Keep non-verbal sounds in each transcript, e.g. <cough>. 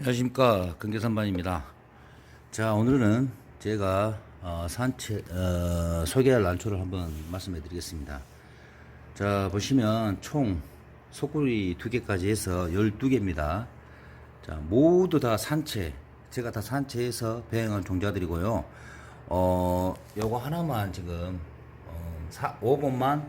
안녕하십니까. 근계산반입니다. 자 오늘은 제가 어, 산책 어, 소개할 난초를 한번 말씀해 드리겠습니다. 자 보시면 총 속구리 두 개까지 해서 12개입니다. 자 모두 다 산채 제가 다 산채에서 배양한 종자들이고요. 어 요거 하나만 지금 어, 4, 5번만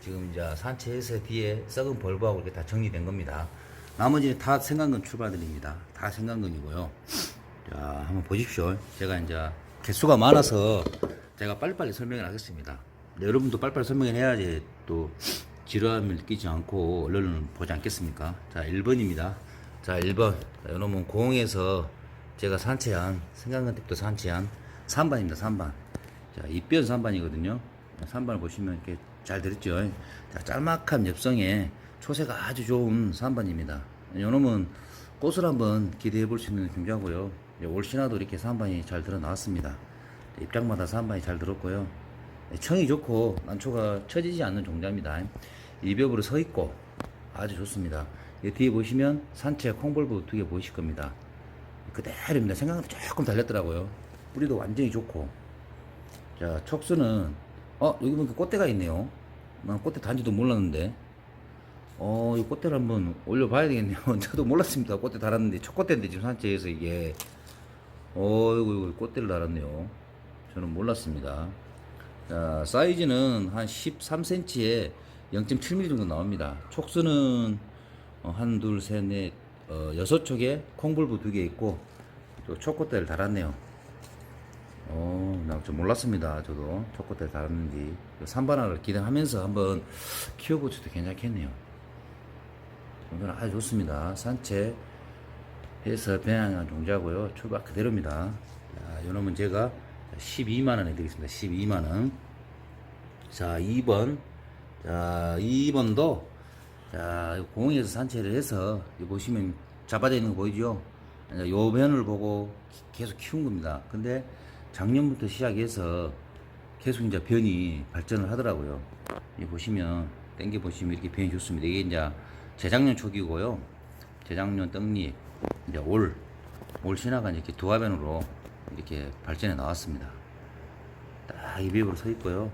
지금 이제 산채에서 뒤에 썩은 벌브하고 이렇게 다 정리된 겁니다. 나머지는 다 생강근 출발들입니다. 다 생강근이고요. 자, 한번 보십시오. 제가 이제 개수가 많아서 제가 빨리빨리 설명을 하겠습니다. 네, 여러분도 빨리빨리 설명을 해야지 또 지루함을 느끼지 않고 얼른 보지 않겠습니까? 자, 1번입니다. 자, 1번. 자, 이놈은 공에서 제가 산채한, 생강근 댁도 산채한 3반입니다. 3반. 자, 입변 3반이거든요. 3반을 보시면 이렇게 잘 들었죠? 자, 짤막한 엽성에 초세가 아주 좋은 3반입니다. 요놈은 꽃을 한번 기대해 볼 수 있는 종자고요. 올 신화도 이렇게 3반이 잘 들어 나왔습니다. 입장마다 3반이 잘 들었고요. 청이 좋고 난초가 처지지 않는 종자입니다. 일벽으로 서 있고 아주 좋습니다. 이 뒤에 보시면 산채 콩볼브 두 개 보이실 겁니다. 그대로입니다. 생각보다 조금 달렸더라고요. 뿌리도 완전히 좋고. 자, 촉수는, 어, 여기 보니까 꽃대가 있네요. 난 꽃대 단지도 몰랐는데. 어, 이 꽃대를 한번 올려봐야 되겠네요. <laughs> 저도 몰랐습니다. 꽃대 달았는데, 첫 꽃대인데 지금 산채에서 이게. 어이구, 이거 꽃대를 달았네요. 저는 몰랐습니다. 자, 사이즈는 한 13cm에 0.7mm 정도 나옵니다. 촉수는 어, 한, 둘, 셋, 넷, 어, 여섯 촉에 콩불부 두 개 있고, 또 초코대를 달았네요. 어, 나좀 몰랐습니다. 저도 초코대 달았는지. 산바나를 기대하면서 한번 키워보셔도 괜찮겠네요. 종자는 아주 좋습니다. 산채 해서 배양한 종자고요. 출발 그대로입니다. 자, 요놈은 제가 12만원 해드리겠습니다. 12만원. 자, 2번. 자, 2번도, 자, 공에서 산채를 해서, 보시면 잡아져 있는 거 보이죠? 요 변을 보고 기- 계속 키운 겁니다. 근데 작년부터 시작해서 계속 이제 변이 발전을 하더라고요. 이 보시면, 땡겨 보시면 이렇게 변이 좋습니다. 이게 이제 재작년 초기고요. 재작년 떡잎, 이제 올, 올 신화가 이렇게 두 화변으로 이렇게 발전해 나왔습니다. 딱 이벽으로 서 있고요.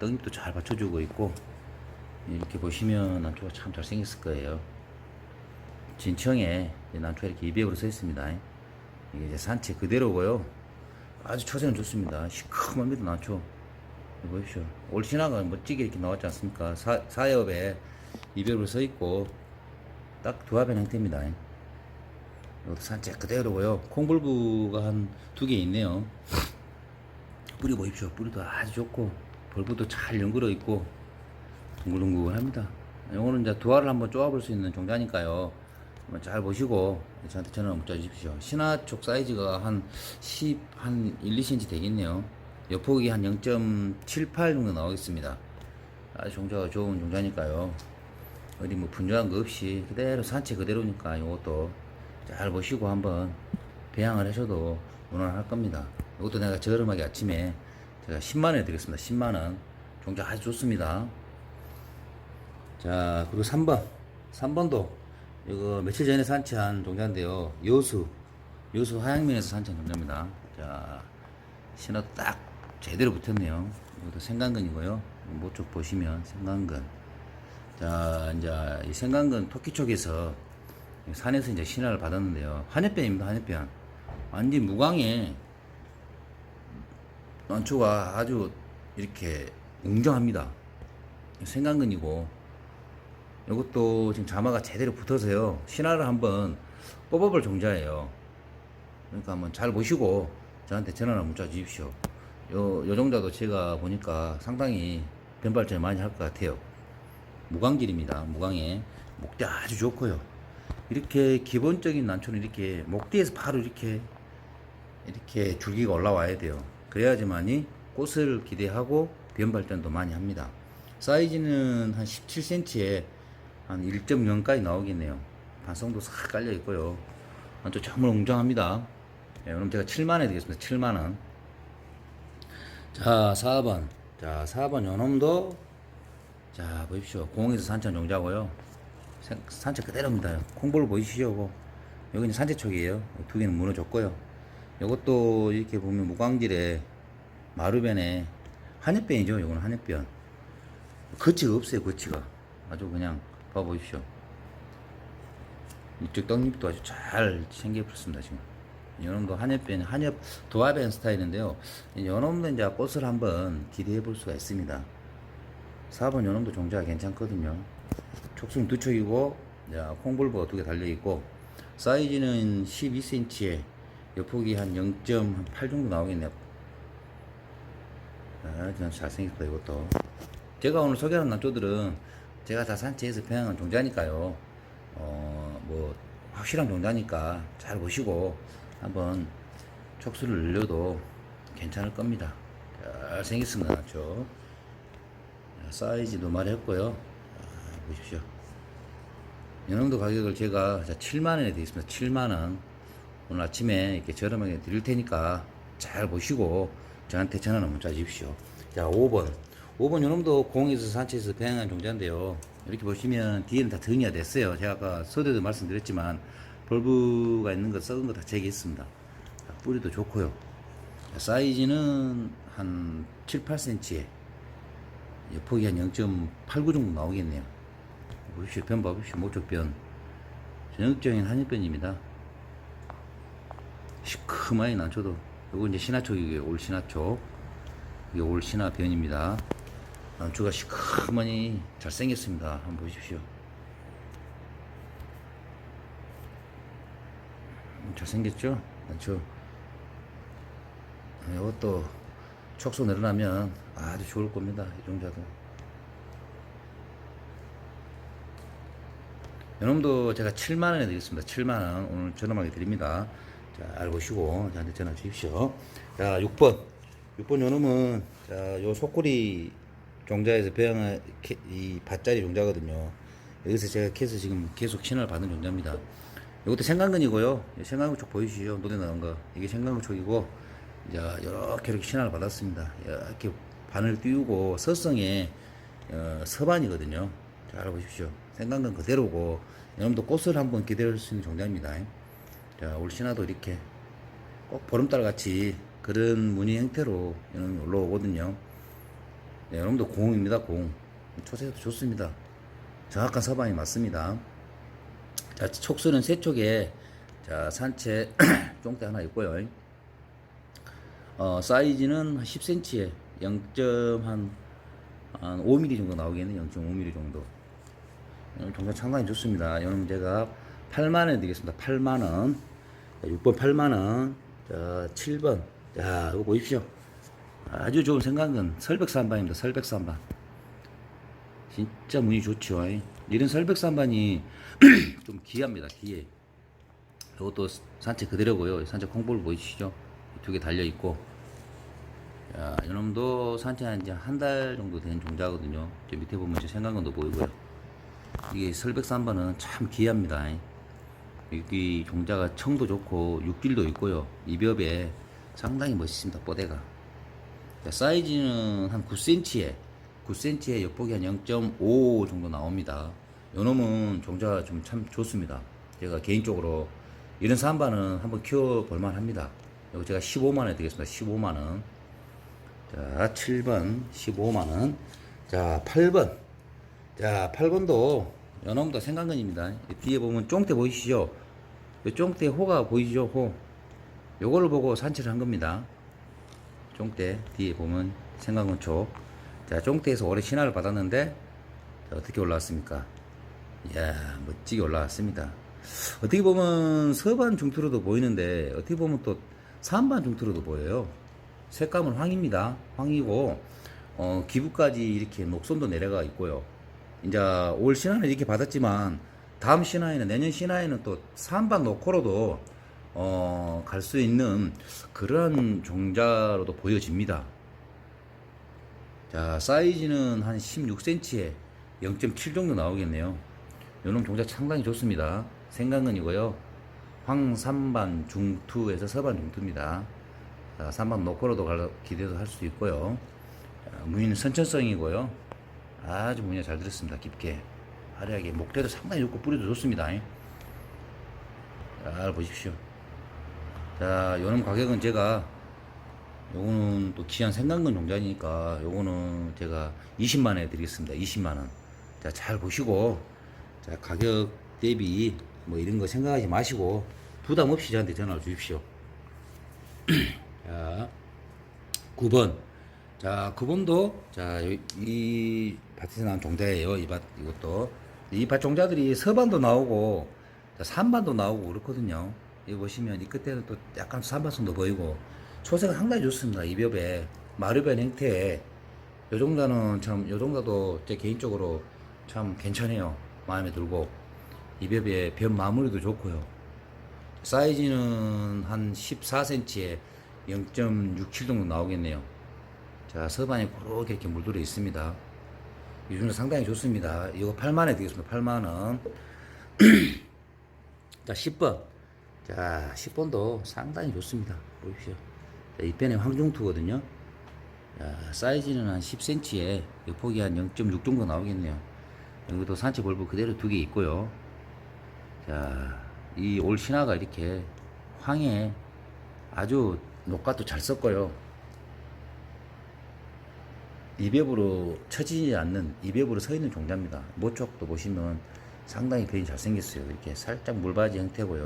떡잎도 잘 받쳐주고 있고, 이렇게 보시면 난초가 참 잘생겼을 거예요. 진청에 난초가 이렇게 이벽으로 서 있습니다. 이게 이제 산채 그대로고요. 아주 초세는 좋습니다. 시커먼 난초. 보십시오. 올 신화가 멋지게 이렇게 나왔지 않습니까? 사, 사엽에 이벽으로 서 있고, 딱두 화변 형태입니다. 이것도 산채 그대로고요. 콩불부가 한 두 개 있네요. 뿌리 보십시오. 뿌리도 아주 좋고, 벌부도 잘 연그러 있고, 둥글둥글합니다. 요거는 이제 두 알을 한번 쪼아볼 수 있는 종자니까요. 잘 보시고 저한테 전화 문자 주십시오. 신화 쪽 사이즈가 한 10, 한 1, 2cm 되겠네요. 여폭이 한 0.78 정도 나오겠습니다. 아주 종자가 좋은 종자니까요. 어디 뭐 분주한 거 없이 그대로 산채 그대로니까 이것도 잘 보시고 한번 배양을 하셔도 무난할 겁니다. 이것도 내가 저렴하게 아침에 제가 10만원에 드리겠습니다. 10만원. 종자 아주 좋습니다. 자, 그리고 3번. 3번도 이거 며칠 전에 산채한 종자인데요. 여수. 여수 하양면에서 산채한 종자입니다. 자, 신호 딱 제대로 붙었네요. 이것도 생강근이고요. 모쪽 보시면 생강근. 자, 이제 이 생강근 토끼 쪽에서 산에서 이제 신화를 받았는데요. 한해변입니다, 한해변. 완전 무광에 난초가 아주 이렇게 웅장합니다. 생강근이고 이것도 지금 자마가 제대로 붙어서요. 신화를 한번 뽑아볼 종자예요. 그러니까 한번 잘 보시고 저한테 전화나 문자 주십시오. 요, 요 종자도 제가 보니까 상당히 변발전을 많이 할 것 같아요. 무광질입니다. 무광에 목대 아주 좋고요. 이렇게 기본적인 난초는 이렇게 목대에서 바로 이렇게 이렇게 줄기가 올라와야 돼요. 그래야지만이 꽃을 기대하고 변 발전도 많이 합니다. 사이즈는 한 17cm에 한 1.0까지 나오겠네요. 반성도 싹 깔려 있고요. 또 정말 웅장합니다. 예, 그럼 제가 7만원에 되겠습니다. 7만원. 자, 4번. 자, 4번 요놈도 자, 보십시오. 공에서 산천 종자고요. 생- 산책 그대로입니다. 콩볼 보이시죠? 여기는 산채촉이에요. 두 개는 무너졌고요. 이것도 이렇게 보면 무광질에 마루변에 한엽변이죠. 이거는 한엽변. 거치가 없어요. 거치가 아주 그냥 봐보십시오. 이쪽 떡잎도 아주 잘 챙겨붙습니다 지금. 요놈도 한엽변, 한엽 도화변 스타일인데요. 요놈도 이제 꽃을 한번 기대해 볼 수가 있습니다. 4번 요놈도 종자가 괜찮거든요. 촉수는 두 촉이고, 자, 콩불버가 두 개 달려있고, 사이즈는 12cm에 여폭이 한 0.8 정도 나오겠네요. 아, 전 잘생겼다, 이것도. 제가 오늘 소개하는 난초들은 제가 다 산채에서 평양한 종자니까요. 어, 뭐, 확실한 종자니까 잘 보시고 한번 촉수를 늘려도 괜찮을 겁니다. 잘생겼습니다, 난초. 사이즈도 말했고요. 아, 보십시오. 연홍도 가격을 제가 7만원에 되어 있습니다. 7만원. 오늘 아침에 이렇게 저렴하게 드릴 테니까 잘 보시고 저한테 전화나 문자 주십시오. 자, 5번. 5번 요놈도 공에서 산채에서 배양한 종자인데요. 이렇게 보시면 뒤에는 다 정리가 됐어요. 제가 아까 서두에도 말씀드렸지만 벌브가 있는 거 썩은 거 다 제거했습니다. 자, 뿌리도 좋고요. 자, 사이즈는 한 7, 8cm에 폭이 한 0.89 정도 나오겠네요. 보십시오. 변 봐보십시오. 모쪽변. 전형적인 한일변입니다. 시커멓게 난초도. 요거 이제 신화촉이고요. 올 신화촉. 이게 올 신화변입니다. 난초가 시커멓이 잘생겼습니다. 한번 보십시오. 음, 잘생겼죠? 난초. 네, 이것도 촉수 늘어나면 아주 좋을 겁니다. 이 종자도. 이놈도 제가 7만원에 드리겠습니다. 7만원. 오늘 저렴하게 드립니다. 자, 알고시고 저한테 전화 주십시오. 자, 6번. 6번 요놈은, 자, 요 속꼬리 종자에서 배양한 캐- 이 밭자리 종자거든요. 여기서 제가 캐서 지금 계속 신화를 받는 종자입니다. 이것도 생강근이고요. 생강근 쪽 보이시죠? 노래 나온 거. 이게 생강근 쪽이고, 이제 이렇게 이렇게 신화를 받았습니다. 이렇게 바늘 띄우고 서성에 어, 서반이거든요. 잘 알아보십시오. 생강근 그대로고 여러분도 꽃을 한번 기다릴 수 있는 종자입니다. 자, 올 신화도 이렇게 꼭 보름달 같이 그런 무늬 형태로 여러분 올라오거든요. 네, 여러분도 공입니다. 공. 초세도 좋습니다. 정확한 서반이 맞습니다. 자, 촉수는 세 촉에 자, 산채 <clears throat> 쫑대 하나 있고요. 어, 사이즈는 10cm에 0. 한, 한 5mm 정도 나오겠네. 0.5mm 정도. 오늘 종자 상당히 좋습니다. 여러분 제가 8만원 드리겠습니다. 8만원. 6번 8만원. 자, 7번. 자, 이거 보십시오. 아주 좋은 생각은 설백산반입니다. 설백산반. 진짜 문이 좋죠. 이런 설백산반이 <clears throat> 좀 귀합니다. 귀해. 이것도 산책 그대로고요. 산책 콩볼 보이시죠? 두 개 달려 있고. 자, 이놈도 산책 이제 한달 정도 된 종자거든요. 저 밑에 보면 저 생강근도 보이고요. 이게 설백산반은 참 귀합니다. 여기 종자가 청도 좋고 육질도 있고요. 이벽에 상당히 멋있습니다. 뽀대가. 자, 사이즈는 한 9cm에 9cm에 옆폭이 한0.5 정도 나옵니다. 요놈은 종자가 좀 참 좋습니다. 제가 개인적으로 이런 산반은 한번 키워볼 만 합니다. 이거 제가 15만원 드리겠습니다. 15만원. 자, 7번 15만원. 자, 8번. 자, 8번도 요놈도 생강근입니다. 이 뒤에 보면 쫑대 보이시죠? 이 쫑대 호가 보이시죠? 호. 요거를 보고 산책을 한 겁니다. 쫑대 뒤에 보면 생강근 쪽. 자, 쫑대에서 올해 신화를 받았는데 자, 어떻게 올라왔습니까? 이야, 멋지게 올라왔습니다. 어떻게 보면 서반 중투로도 보이는데 어떻게 보면 또 삼반 중투로도 보여요. 색감은 황입니다. 황이고 어, 기부까지 이렇게 녹선도 내려가 있고요. 이제 올 신화는 이렇게 받았지만 다음 신화에는 내년 신화에는 또 삼반 노코로도 어, 갈 수 있는 그러한 종자로도 보여집니다. 자, 사이즈는 한 16cm에 0.7 정도 나오겠네요. 요놈 종자 상당히 좋습니다. 생강근이고요. 황삼반 중투에서 서반 중투입니다. 자, 3반 노코로도 갈- 기대도 할 수 있고요. 자, 무늬는 선천성이고요. 아주 무늬가 잘 들었습니다. 깊게. 화려하게. 목대도 상당히 좋고 뿌리도 좋습니다. 잘 보십시오. 자, 요놈 가격은 제가 요거는 또 기한 생강근 용자니까 요거는 제가 20만원에 드리겠습니다. 20만원. 자, 잘 보시고 자, 가격 대비 뭐 이런 거 생각하지 마시고 부담 없이 저한테 전화를 주십시오. <clears throat> 자, 9번. 자, 9번도 자, 요- 이 밭에서 나온 종자예요. 이 밭 이것도 이 밭 종자들이 서반도 나오고 자, 산반도 나오고 그렇거든요. 여기 보시면 이 끝에는 또 약간 산반성도 보이고 초세가 상당히 좋습니다. 이 벽에 마르변 형태에 요 정도는 참, 요 정도도 제 개인적으로 참 괜찮아요. 마음에 들고 이 벽에 벽 마무리도 좋고요. 사이즈는 한 14cm에 0.67 정도 나오겠네요. 자, 서반에 그렇게 이렇게 물들어 있습니다. 이 중에 상당히 좋습니다. 이거 8만원에 되겠습니다. 8만원. <clears throat> 자, 10번. 자, 10번도 상당히 좋습니다. 보십시오. 자, 이 편에 황중투거든요. 자, 사이즈는 한 10cm에 폭이 한 0.6 정도 나오겠네요. 여기도 산채 볼브 그대로 두 개 있고요. 자, 이 올 신화가 이렇게 황에 아주 녹각도 잘 섞어요. 이벽으로 처지지 않는 이벽으로 서 있는 종자입니다. 모쪽도 보시면 상당히 변이 잘 생겼어요. 이렇게 살짝 물바지 형태고요.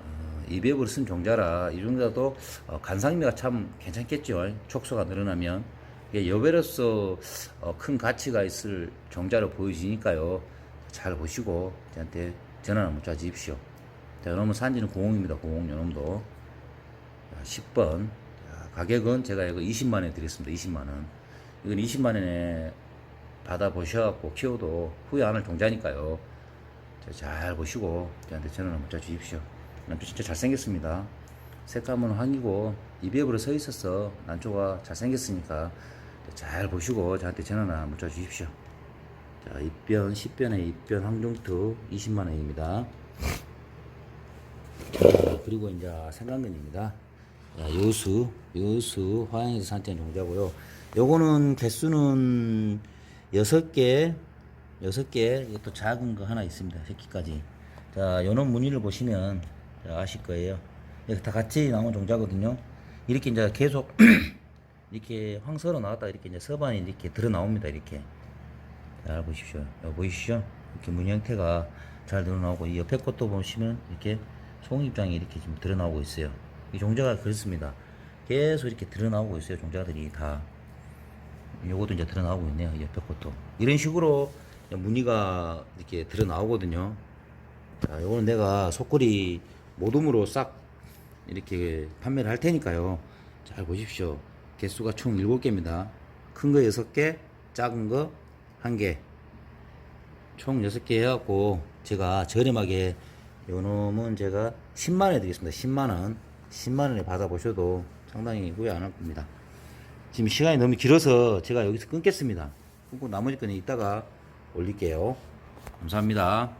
어, 이벽으로 쓴 종자라 이 종자도 어, 간상미가 참 괜찮겠죠. 촉수가 늘어나면 여배로서 어, 큰 가치가 있을 종자로 보여지니까요. 잘 보시고 저한테 전화나 문자 주십시오. 자, 요놈은 산지는 공홍입니다. 공홍 요놈도. 자, 10번. 자, 가격은 제가 이거 20만원에 드렸습니다. 20만원. 이건 20만원에 받아보셔갖고 키워도 후회 안할 종자니까요. 자, 잘 보시고 저한테 전화나 문자 주십시오. 난초 진짜 잘생겼습니다. 색감은 황이고 이벽으로 서 있어서 난초가 잘생겼으니까 잘 보시고 저한테 전화나 문자 주십시오. 자, 입변, 10변에 입변 황중투 20만원입니다. 자, 그리고 이제 생강근입니다. 자, 요수, 요수, 화양에서 산채 종자고요. 요거는 개수는 6개, 6개, 이것도 작은 거 하나 있습니다. 새끼까지. 자, 요놈 무늬를 보시면 자, 아실 거예요. 이렇게 다 같이 나온 종자거든요. 이렇게 이제 계속 <clears throat> 이렇게 황서로 나왔다 이렇게 이제 서반이 이렇게 드러 나옵니다. 이렇게. 잘 보십시오. 보이시죠? 이렇게 무늬 형태가 잘 드러나오고 이 옆에 것도 보시면 이렇게 송입장이 이렇게 지금 드러나오고 있어요. 이 종자가 그렇습니다. 계속 이렇게 드러나오고 있어요. 종자들이 다. 요것도 이제 드러나오고 있네요. 이 옆에 것도. 이런 식으로 무늬가 이렇게 드러나오거든요. 자, 요거는 내가 속골이 모둠으로 싹 이렇게 판매를 할 테니까요. 잘 보십시오. 개수가 총 7개입니다. 큰 거 6개, 작은 거 1개. 총 6개 해갖고 제가 저렴하게 요 놈은 제가 10만원에 드리겠습니다. 10만원. 10만원에 받아보셔도 상당히 후회 안 할 겁니다. 지금 시간이 너무 길어서 제가 여기서 끊겠습니다. 끊고 나머지 거는 이따가 올릴게요. 감사합니다.